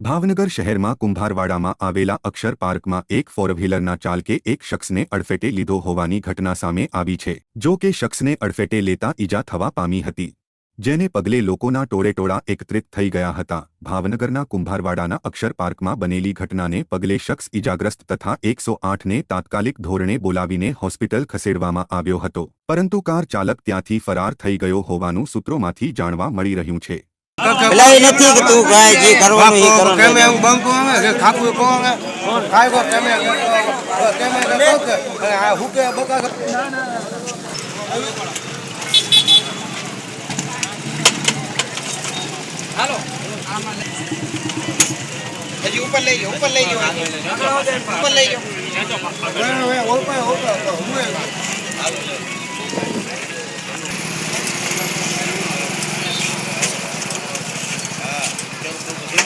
ભાવનગર શહેરમાં કુંભારવાડામાં આવેલા અક્ષર પાર્કમાં એક ફોર વ્હીલરના ચાલકે એક શખ્સને અડફેટે લીધો હોવાની ઘટના સામે આવી છે. જો કે શખ્સને અડફેટે લેતા ઈજા થવા પામી હતી, જેને પગલે લોકોના ટોળેટોળા એકત્રિત થઈ ગયા હતા. ભાવનગરના કુંભારવાડાના અક્ષર પાર્કમાં બનેલી ઘટનાને પગલે શખ્સ ઈજાગ્રસ્ત તથા એકસો આઠને તાત્કાલિક ધોરણે બોલાવીને હોસ્પિટલ ખસેડવામાં આવ્યો હતો. પરંતુ કાર ચાલક ત્યાંથી ફરાર થઈ ગયો હોવાનું સૂત્રોમાંથી જાણવા મળી રહ્યું છે. પેલા એ નથી કે તું કાંઈ જે કરવાનું એ કેમે કરવાનું એવું બંકો આવે કે ખાકું કો આવે ખાય કો કેમે કેમે કે કહો કે અને આ હુકે બકા હજી ઉપર લઈ જાઓ ઉપર લઈ જાઓ ઉપર લઈ જાઓ ઓળપાય ઓળપાય તો